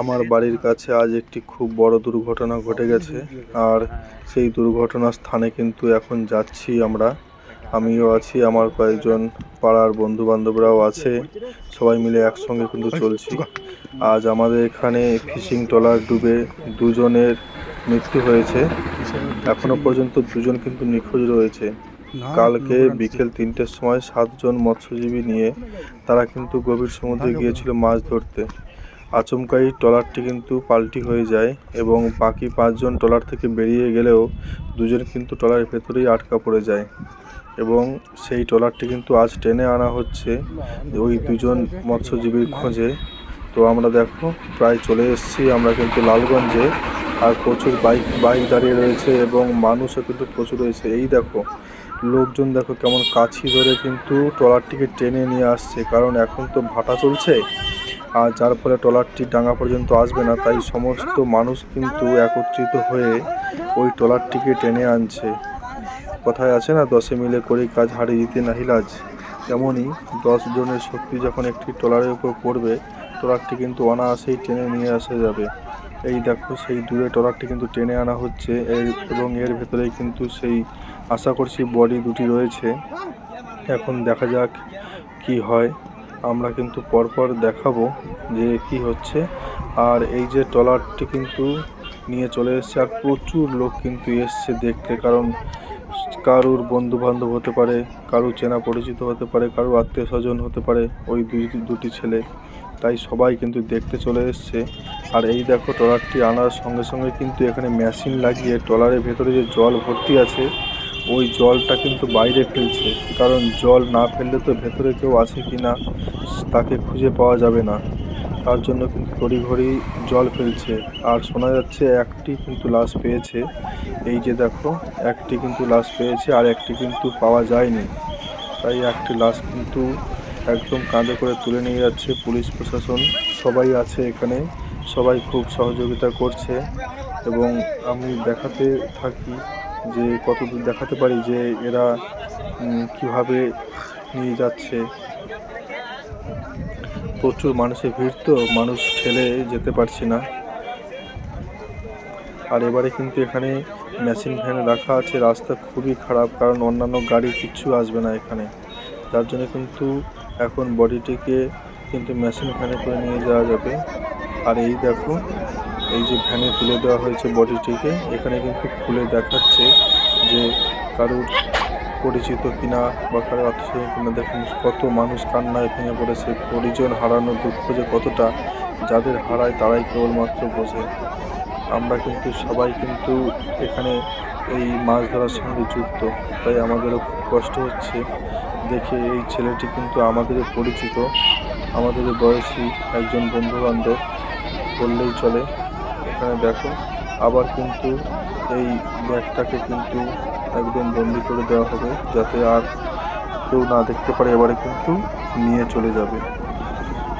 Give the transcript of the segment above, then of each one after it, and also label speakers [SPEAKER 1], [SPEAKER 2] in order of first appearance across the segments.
[SPEAKER 1] আমার বাড়ির কাছে আজ একটি খুব বড় দুর্ঘটনা ঘটে গেছে, আর সেই দুর্ঘটনার স্থানে কিন্তু এখন যাচ্ছি আমরা। আমিও আছি, আমার কয়েকজন পাড়ার বন্ধু বান্ধবরাও আছে, সবাই মিলে একসঙ্গে কিন্তু চলছি। আজ আমাদের এখানে ফিশিং ট্রলার ডুবে দুজনের মৃত্যু হয়েছে। এখনও পর্যন্ত দুজন কিন্তু নিখোঁজ রয়েছে। কালকে বিকেল তিনটের সময় সাতজন মৎস্যজীবী নিয়ে তারা কিন্তু গভীর সমুদ্রে গিয়েছিল মাছ ধরতে। আচমকাই ট্রলারটি কিন্তু পাল্টি হয়ে যায় এবং বাকি পাঁচজন ট্রলার থেকে বেরিয়ে গেলেও দুজন কিন্তু ট্রলারের ভেতরেই আটকা পড়ে যায় এবং সেই ট্রলারটি কিন্তু আজ টেনে আনা হচ্ছে ওই দুজন মৎস্যজীবীর খোঁজে। তো আমরা দেখো, প্রায় চলে এসেছি আমরা কিন্তু লালগঞ্জে। আর প্রচুর বাইক বাইক দাঁড়িয়ে রয়েছে এবং মানুষও কিন্তু প্রচুর রয়েছে। এই দেখো, লোকজন দেখো কেমন কাছি ধরে কিন্তু ট্রলারটিকে টেনে নিয়ে আসছে। কারণ এখন তো ভাটা চলছে। আর যার ফলে ট্রলারটি ডাঙা পর্যন্ত আসবে না, তাই সমস্ত মানুষ কিন্তু একত্রিত হয়ে ওই ট্রলারটিকে টেনে আনছে। কথায় আছে না, দশে মিলে করে কাজ হারে জিতে নাহিলাজ তেমনই জনের শক্তি যখন একটি ট্রলারের উপর পড়বে, ট্রলারটি কিন্তু অনায়াসেই টেনে নিয়ে আসা যাবে। এই দেখো, সেই দূরে ট্রলারটি কিন্তু টেনে আনা হচ্ছে, এর এবং এর ভেতরেই কিন্তু সেই আশা করছি বডি দুটি রয়েছে। এখন দেখা যাক কি হয়। আমরা কিন্তু পরপর দেখাবো যে কি হচ্ছে। আর এই যে ট্রলারটি কিন্তু নিয়ে চলে এসছে, আর প্রচুর লোক কিন্তু এসছে দেখতে। কারণ কারুর বন্ধু বান্ধব হতে পারে, কারুর চেনা পরিচিত হতে পারে, কারুর আত্মীয় স্বজন হতে পারে, ওই দুই, দুটি ছেলে। তাই সবাই কিন্তু দেখতে চলে এসছে। আর এই দেখো ট্রলারটি আনার সঙ্গে সঙ্গে কিন্তু এখানে মেশিন লাগিয়ে ট্রলারের ভেতরে যে জল ভর্তি আছে ওই জলটা কিন্তু বাইরে ফেলছে। কারণ জল না ফেললে তো ভেতরে কেউ আছে কি না, তাকে খুঁজে পাওয়া যাবে না। তার জন্য কিন্তু তড়িঘড়ি জল ফেলছে। আর শোনা যাচ্ছে একটি কিন্তু লাশ পেয়েছে। এই যে দেখো, একটি কিন্তু লাশ পেয়েছে আর একটি কিন্তু পাওয়া যায়নি। তাই একটি লাশ কিন্তু একদম কাঁধে করে তুলে নিয়ে যাচ্ছে পুলিশ প্রশাসন। সবাই আছে এখানে, সবাই খুব সহযোগিতা করছে। এবং আমি দেখাতে থাকি যে কতদূর দেখাতে পারি যে এরা কীভাবে নিয়ে যাচ্ছে? প্রচুর মানুষের ভিড় তো, মানুষ ঠেলে যেতে পারছি না। আর এবারে কিন্তু এখানে মেশিন ভ্যান রাখা আছে, রাস্তা খুবই খারাপ, কারণ অন্যান্য গাড়ি কিচ্ছু আসবে না এখানে। যার জন্য কিন্তু এখন বডিটিকে কিন্তু মেশিন ভ্যানে করে নিয়ে যাওয়া যাবে। আর এই দেখো এই যে ভ্যানে তুলে দেওয়া হয়েছে বডিটিকে, এখানে কিন্তু খুলে দেখাচ্ছে যে কারুর পরিচিত কিনা বা কারও আত্মীয় কিনা, দেখুন কত মানুষ কান্নায় ভেঙে পড়েছে, পরিজন হারানোর দুঃখ যে কতটা, যাদের হারায় তারাই কেবলমাত্র বোঝে। আমরা কিন্তু সবাই কিন্তু এখানে এই মাছ ধরার সঙ্গে যুক্ত, তাই আমাদেরও খুব কষ্ট হচ্ছে দেখে এই ছেলেটি কিন্তু আমাদের পরিচিত। আমাদের বয়সী একজন বন্ধু বান্ধব বললেই চলে। এখানে দেখো, আবার কিন্তু এই ব্যাগটাকে কিন্তু একদম বন্দি করে দেওয়া হবে যাতে আর কেউ না দেখতে পারে, এবারে কিন্তু নিয়ে চলে যাবে।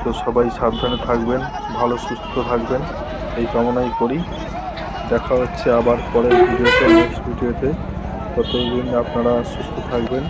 [SPEAKER 1] তো সবাই সাবধানে থাকবেন, ভালো, সুস্থ থাকবেন। এই কামনাই করি। দেখা হচ্ছে আবার পরের ভিডিওতে, নেক্সট ভিডিওতে। ততদিন আপনারা সুস্থ থাকবেন।